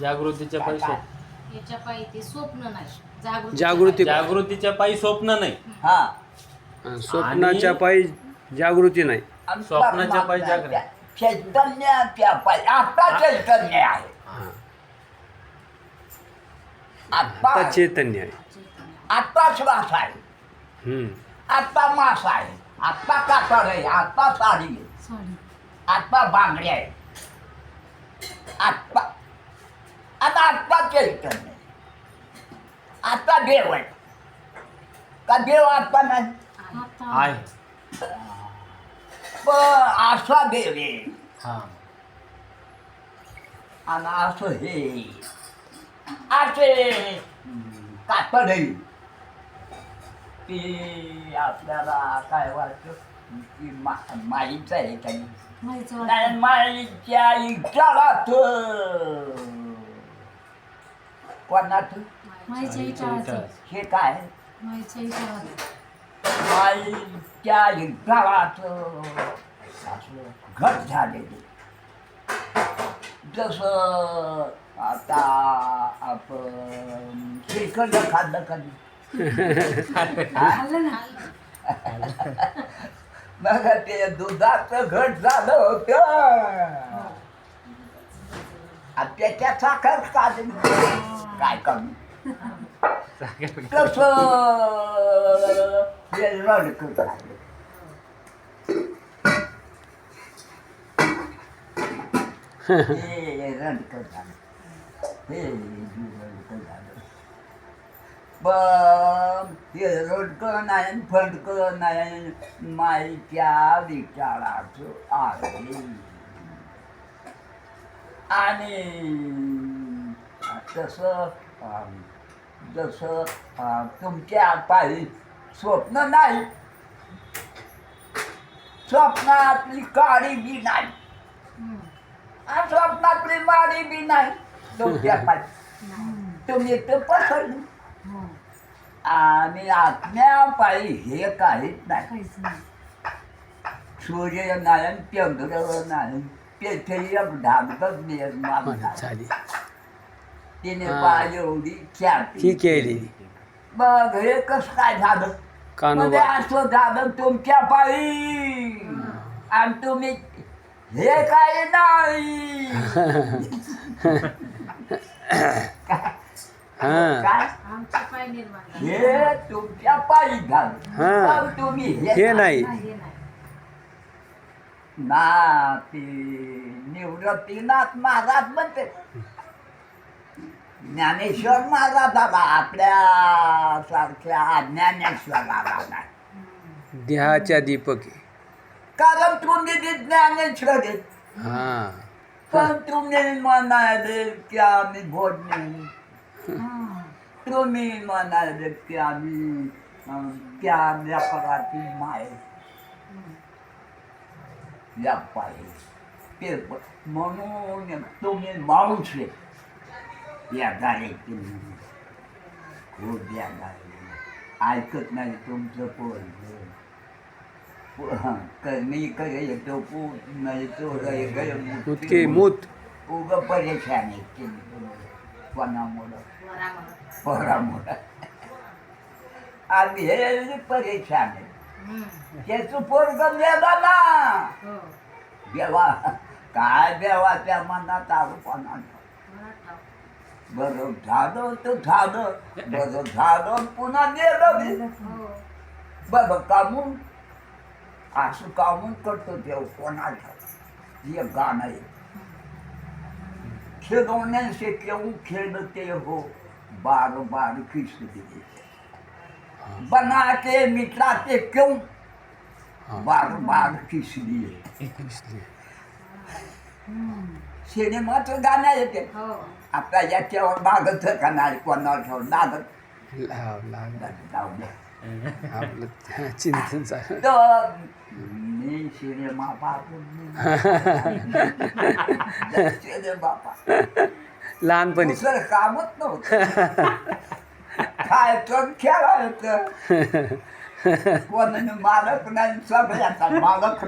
जागृतीच्या पायी? स्वप्न याच्या पायी ते स्वप्न नाही. जागृती जागृती जागृतीच्या पायी स्वप्न नाही. हा. स्वप्नाच्या पायी जागृती नाही. आणि स्वप्नाच्या पायी जागृत. चैतन्याच्या पायी. आता चैतन्य आहे. हां. आता आता चैतन्य आहे. आता श्वास आहे. हम्म. आता मास आहे. आता कातड आहे. आता साडी आहे. साडी. आता बांगडी आहे. आत्ता आता आत्ता चैतन्य. आता देव आहे. का देव आता नाही? आहे. पण असा देव. आहे हा. आणि असं हे. असे कातड. ती आपल्याला काय वाटतं? की मा माईचं आहे काही माहीचं नाही माईच्या इटाळाचं हे काय? माईच्या असं घट झालेली. जसं आता आपण श्रीखंड खाल्लं कधी? खाल्लं ना. मग ते दुधाचं घट झालं होतं. त्याच्या साखर काढली काय कमी तस झालं हे हे हे रडकं नाही फडकं नाही माईच्या विचाराचं आहे. आणि तसं जसं तुमच्या पायी स्वप्न नाही स्वप्नातली काळी बी नाही. आणि स्वप्नातली माडी बी नाही तुमच्या पायी. तुम्ही तर पसरली. हो आणि आत्म्यापायी हे काहीच नाही. काहीच नाही. सूर्य नाही चंद्र नाही झाली. झाली. तिने हा. पाय एवढी ख्याती केली. मग हे कसं काय झालं? म्हणजे असं झालं तुमच्या पायी. आणि तुम्ही हे काय नाही. हां. हे तुमच्या पायी झालं. हा. तुम्ही हे नाही. नाही, हे नाही ना ती निवृत्तीनाथ महाराज म्हणते. ज्ञानेश्वर महाराज आला आपल्या सारख्या अज्ञानेश्वराला नाही. देहाच्या दीपक कारण तुम्ही ते ज्ञानेश्वर. हां. पण तुम्ही म्हणाले की आम्ही हा. तुम्ही म्हणाले की आम्ही त्या व्यापाराची माय व्यापार आहे ते म्हणून तुम्ही माणूस या गाडीची खूप या गाडी ऐकत नाही तुमचं पोर मी कडे येतो नाही तो मुतके मूत उग परेशान ते कोणामुळं. पोरामुळं आम्ही हे परेशान आहे. त्याचं पोरग मेला ना हो. देवा काय देवाच्या मनात आरोपणा. बरं झालं तर झालं बरं झालं पुन्हा बी. हो. बरं कामून असं कामून करतो देव कोणाला हे गाणं आहे. खिलौने से क्यों खेलते हो. बार बार किस दिए बना के मिटाते क्यों हां बार बार किस लिए. सिनेमाचं गाणं येते हो आता याच्यावर मागत का नाही कोणावर ठेवून लागत चिंतन मी सिनेमा पाहतो लहानपणी दुसरं कामच नव्हतं काय तर खेळायचं कोणाने मालक नाही सगळ्याचा मालक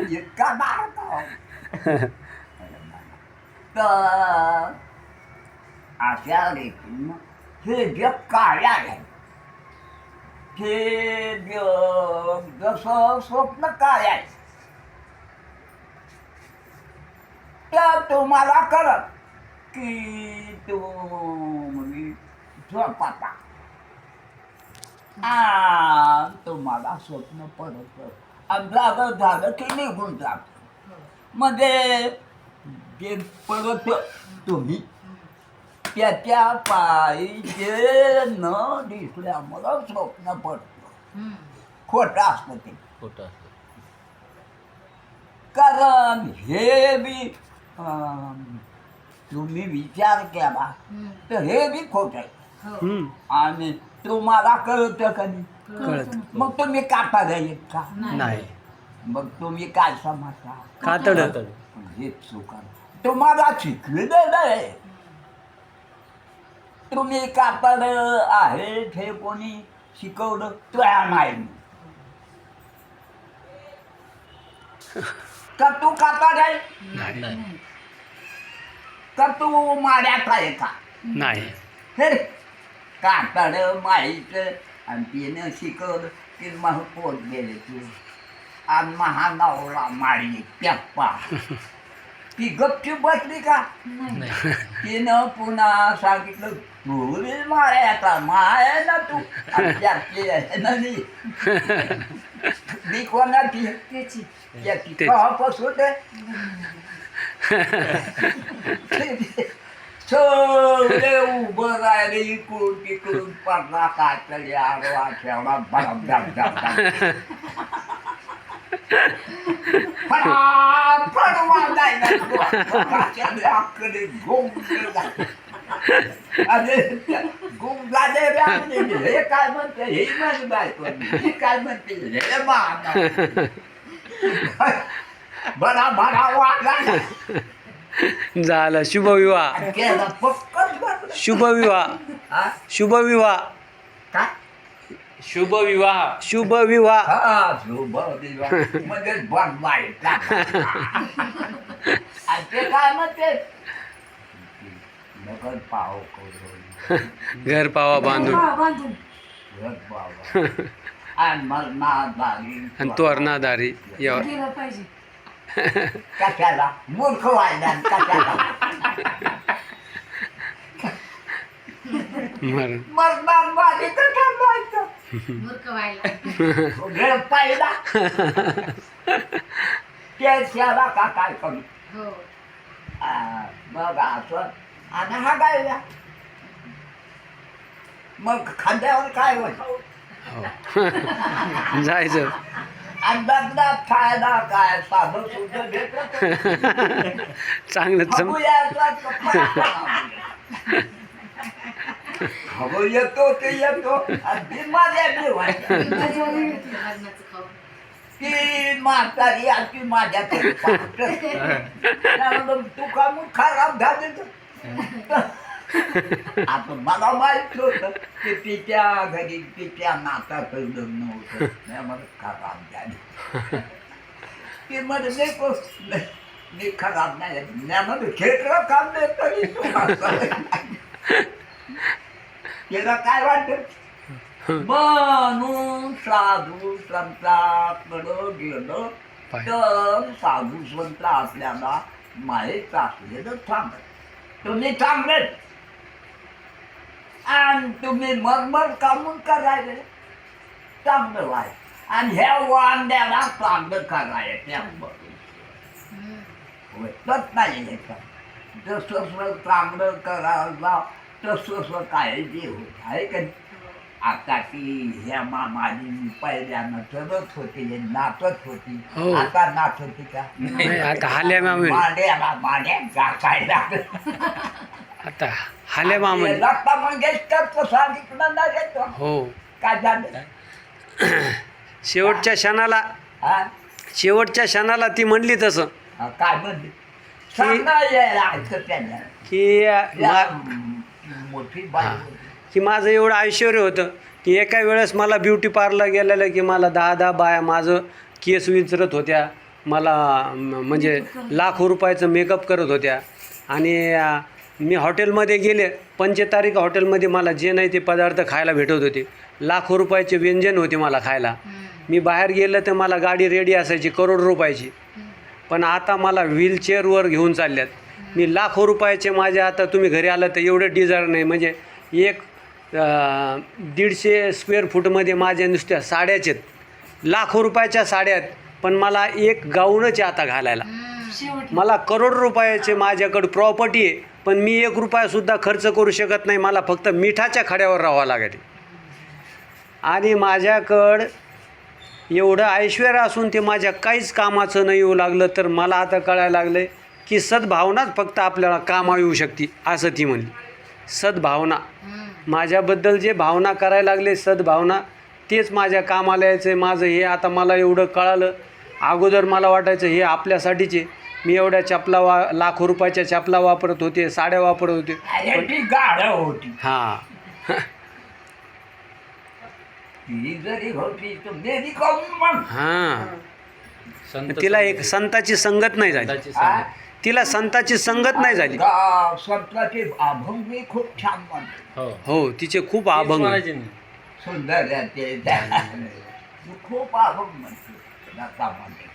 इतका मारत तर अशा रीतीनं हे जग काय आहे हे जग जसं स्वप्न काय आहे तर तुम्हाला कळत तुम्ही झोपाता. आ तुम्हाला स्वप्न पडत. आणि जागं झालं की निघून जात. म्हणजे जे परत तुम्ही त्याच्या पाहिजे न दिसल्यामुळं स्वप्न पडतं. खोटं असतं ते. खोटं असतं. कारण हे बी अं, तुम्ही विचार केला. तर हे बी खोट आहे. हो. हम्म. आणि तुम्हाला कळतं कधी? कळत. मग तुम्ही काटा घ्यायत का? नाही. मग तुम्ही काय समजता? कातड. कातड. हे चुका. तुम्हाला शिकलेलं आहे तुम्ही कातड आहे हे कोणी शिकवलं? तुया नाही. का तू कातड आहे का तू माड्यात आहे का? नाही. हे कातड माहीत आणि तिनं शिकवलं की मग पोट गेले तू. आणि महानवरा मारली प्याप्पा. ती गपची बसली का? नाही. तिनं पुन्हा सांगितलं तू रे मारायचा माय ना तू? आणि त्याची आहे ना नी. ती कोणाची? त्याची. त्याची सगळे उभं राहिले इकडून तिकडून. पडला काय तरी आडवा ठेवला. आकडे गुंग झाले. अरे गुंग झाले. हे काय म्हणते? हे माझी बायको हे काय म्हणते? हे मान बडा बडा वाजला झालं. शुभविवाह केला. शुभविवाह हा? शुभविवाह काय? शुभ विवाह. शुभविवाह हा शुभ दिवा म्हणजे बनवायचा आणि ते काय म्हणते? नगर पाव करून. घर पावा बांधून. आणि मग आणि तोरणादारी यावर गेलं पाहिजे. कशाला मूर्ख व्हायला कशाला मरण मरणार माझी तर थांबायचं मूर्ख व्हायला घर पाहिला त्याला का काय करू हो आ, मग असं आणि हा गायला मग खांद्यावर काय होत हो जायचं खायला काय? साधं सुद्धा भेटत चांगलं चम येतो ते येतो. ती म्हातारी. त्यामुळं तू का मग खराब झाले तर? आता मला माहीत होतं की तिच्या घरी तिच्या नाताचं लग्न होतं त्यामुळे खराब झाली. ती मध्ये लेको मी खराब नाही त्यामध्ये खेकडं काम देत तरी. तिला काय वाटत? म्हणून साधू संताकडं गेलं. तर साधू संत आपल्याला माहीत असलेलं सांगत तुम्ही चांगले आणि तुम्ही मरमर कामून करायले चांगलं वाय. आणि ह्या वांड्याला चांगलं करायचं. होतच नाही याचं जसं चांगलं करायला तसं काळजी होत आहे का? आता ती ह्या मामाजी पहिल्यानं चलत होती नाचत होती. हो. आता का? आता हाल्या मामी. माड्याला माड्या गाकायला आता हाल्या मामी लता मंगेशकरचं सांगितलं ना रे तो. हो. काय झालं? शेवटच्या क्षणाला हा? शेवटच्या क्षणाला ती म्हणली तसं. हा, काय म्हणते सांगा यायला ऐकत त्यांना की या, मा- म, मोठी बाई हा. होती. की माझं एवढं ऐश्वर होतं की एका वेळेस मला ब्युटी पार्लर गेलेलं की मला दहा दहा बाया माझं केस विचारत होत्या. मला म- म्हणजे लाखो रुपयाचं मेकअप करत होत्या. आणि अं, मी हॉटेलमध्ये गेले पंचतारीख हॉटेलमध्ये मला जे नाही ते पदार्थ खायला भेटत होते. लाखो रुपयाचे व्यंजन होते मला खायला. मी बाहेर गेलं तर मला गाडी रेडी असायची करोड रुपयाची. पण आता मला व्हीलचेअरवर घेऊन चालल्यात. मी लाखो रुपयाचे माझे आता तुम्ही घरी आलं तर एवढं डिझायर नाही. म्हणजे एक दीडशे स्क्वेअर फूटमध्ये माझ्या नुसत्या साड्याच आहेत. लाखो रुपयाच्या साड्या आहेत पण मला एक गाऊनच आहे आता घालायला. मला करोड रुपयाचे माझ्याकडे प्रॉपर्टी आहे. पण मी एक रुपयासुद्धा खर्च करू शकत नाही. मला फक्त मिठाच्या खड्यावर राहावं लागते आणि माझ्याकडं एवढं ऐश्वर्य असून ते माझ्या काहीच कामाचं नाही येऊ लागलं तर मला आता कळायला लागलं आहे की सद्भावनाच फक्त आपल्याला कामा येऊ शकते असं ती म्हणली. सद्भावना. माझ्याबद्दल जे भावना करायला लागले सद्भावना तेच माझ्या कामाला यायचं आहे माझं हे आता मला एवढं कळालं. अगोदर मला वाटायचं हे आपल्यासाठीचे. मी एवढ्या चपला वा लाखो रुपयाच्या चपला वापरत होते साड्या वापरत होते. ती गाढ होती. हां. ती जरी होती तर मेरी काऊन मग? हां. संत तिला एक संताची संगत नाही झाली. तिला संताची संगत नाही झाली. गा- संताचे अभंग मी खूप छान म्हणतो हो. हो तिचे खूप अभंग. सुंदर आहे ते. मी खूप अभंग म्हणतो लता म्हणतो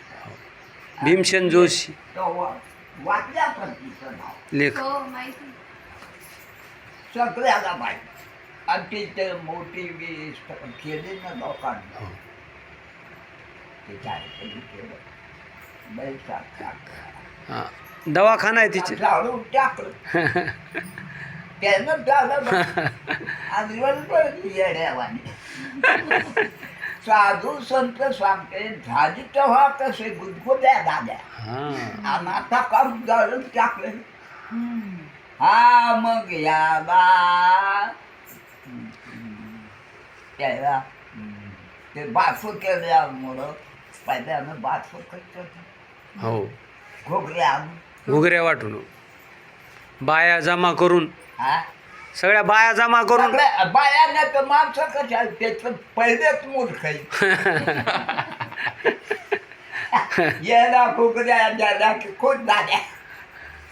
भीमसेन जोशी. वाचल्या पण तिचं नाव लेख. हो माहिती. सगळ्याला माहिती. आणि तिथे मोठी मी केली ना लोकांना. ते केलं. हां. दवाखाना आहे तिचे. झाडून टाकलं. त्यानं झालं आणि बरोबर येड्यावाने. साधू संत सांगते झाली तेव्हा कसे गुदगुद्या दाद्या हां. आणि आता काम जाळून टाकलं. हा मग या बा. त्याला ते बासू केल्यामुळं पहिल्यानं बासू करतो हो. घोगऱ्या घुगऱ्या वाटून. बाया जमा करून. हा? सगळ्या बाया जमा करून सगळ्या बायानं तर माणसं कशा त्याचं पहिलेच मूर्ख आहे याला घोगऱ्या द्यायला की खूप झाल्या?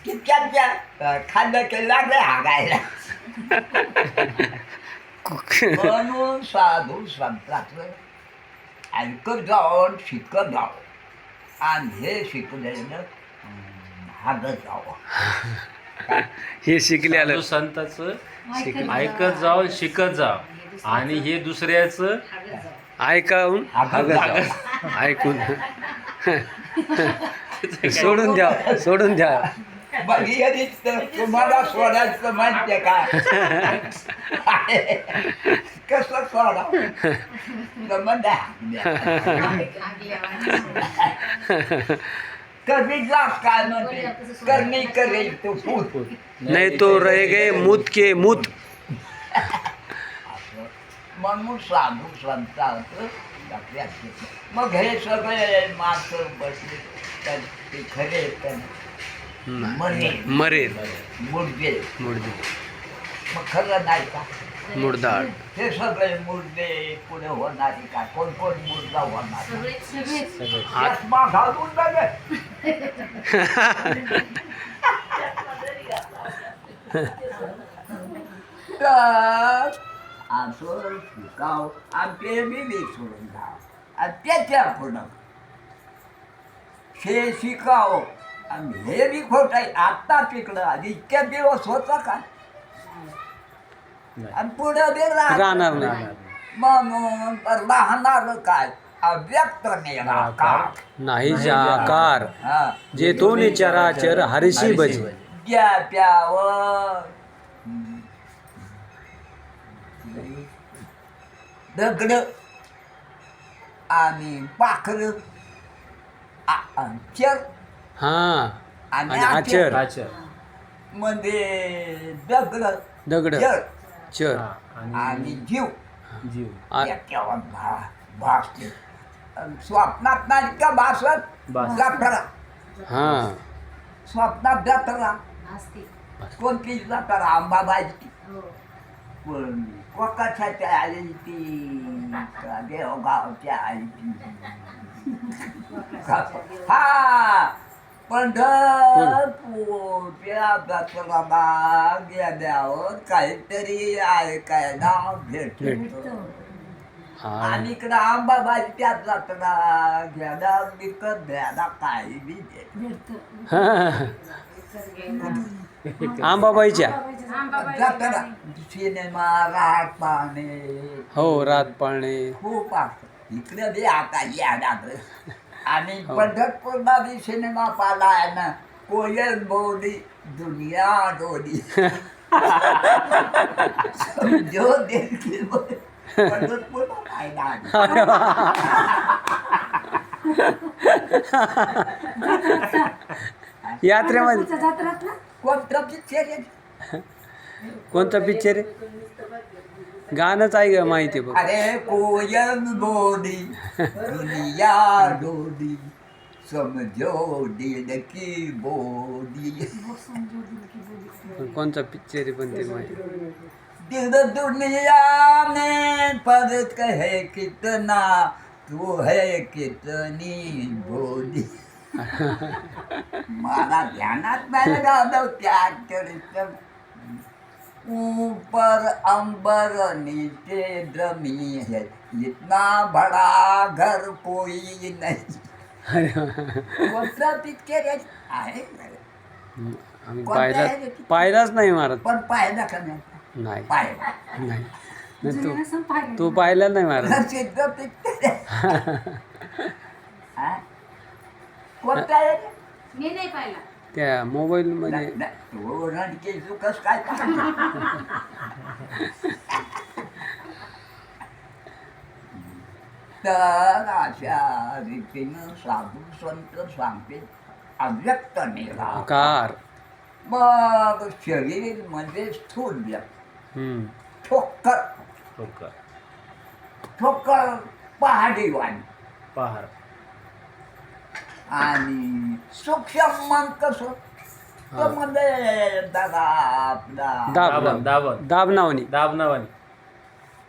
कितक्याच्या खाल्लं की लागले हागायला. म्हणून साधू संताचं ऐकत जावं शिकत जावं. आणि हे शिकलेलं हागत जावं. हे शिकलेलं. साधू संताचं ऐकत ऐकत जाव शिकत जा. आणि हे दुसऱ्याचं जाऊ. ऐकावून हागत हागत जावं. ऐकून. सोडून द्या सोडून द्या. तर तुम्हाला सोडायचं माहितीये का? कसं सोडा तर. जास काय म्हणते करणी करेल तो नाही तो रह गए मूत के मूत। म्हणून साधू संतांचं मग हे सगळे माणसं बसले तर ते खरे तर मरे। मरेल मुडदे मुडदे मग खरं नाही का? मुडदाड हे सगळे मुर्दे पुढे होणारे का? कोण कोण मुर्दा होणार? चष्मा घालून बघ तर असं शिकाव आणि सोडून आणि त्याच्या पुढं हे शिकाव. आणि हे बी खोट आहे. आत्ता पिकलं. आधी इतक्या दिवस होता का? नाही. आणि पुढं बी. राहणार नाही. म्हणून तर राहणार काय? अव्यक्त निराकार. नाही जाकार. हा. जे तो निचराचर हरिशी भज ज्या प्यावर दगड आणि पाखर. चर. हा. आणि आणि आचर. अच्छा म्हणजे दगड. दगड. जर चर हा, आणि जीव. जीव. केव्हा भा भासते. स्वप्नात नाही का भासत? भास. जत्रा हा. स्वप्नात जत्रा असते कोणती जत्रा अंबाबाईची. हो. पण कोकासाठी आली ती का देवगावच्या आली ती. हा. पंढरपूरच्या जत्राला गेल्यावर काहीतरी ऐकायला भेटतो भेटतो. आणि इकडं आंबाबाईच्या जत्रा घ्यायला विकत घ्यायला काही बी. आंबाबाईच्या? जत्रा. सिनेमा राग पाहणे. हो रात पाळणे खूप असत. इकडे बी आता यायला आणि पंढरपूरला बी सिनेमा पाहिला आहे ना कोयल बोली. दुनिया डोली समजो देखील पंढरपूरला पाहिला आहे. यात्रेमध्ये कोणतं पिक्चर आहे? गाणंच आहे का माहिती बघ. अरे कोयल बोली दुनिया डोली समजो दिल की बोली. कोणता पिक्चर आहे पण ते माहिती दिल दुनिया में फर्क है कितना तू है कितनी बोली. मला ध्यानात नाही राहिलं त्या चरित्र ऊपर अंबर नीचे जमी है इतना बड़ा घर कोई नहीं कोणता आहे आम्ही पाहिला? पाहिलाच नाही महाराज पण पाहिला का नाही नाही पाहिला नाही तू. तू पाहिला नाही महाराज आहे. हा? कोणता? मी नाही पाहिला त्या मोबाईल मध्ये. कस काय? तर अशा रीतीनं साधू संत सांगते अव्यक्त निराकार. कार. मग शरीर म्हणजे स्थूल व्यक्त. हम्म. ठोक्कर ठोकर. ठोक्कर पहाडी. वाणी पहार आणि सूक्ष्म मन कसं तो म्हणजे दादा आपला दाब दाबण दाब दाबण दाब नावानी दाब नावाने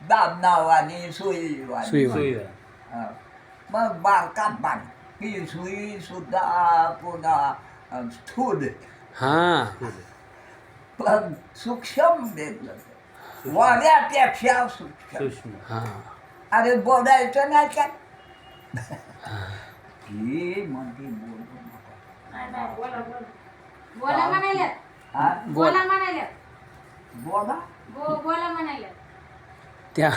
दाब नावानी सुई वाणी सुई सुई हा. मग बारकात बारीक ही सुई सुद्धा पुन्हा अ, स्थूल हा पण सूक्ष्म वेगळं वाड्यापेक्षा सूक्ष्म सूक्ष्म हा अरे बोलायचं नाही काय ही म्हणते बोलू बोला म्हणायला हा? बोला म्हणायला बोला बो बोला म्हणायला त्या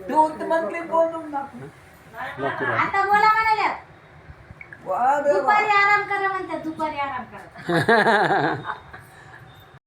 तू तर म्हणते बोलू नका. आता बोला वा. दुपारी आराम करा म्हणतात दुपारी आराम करा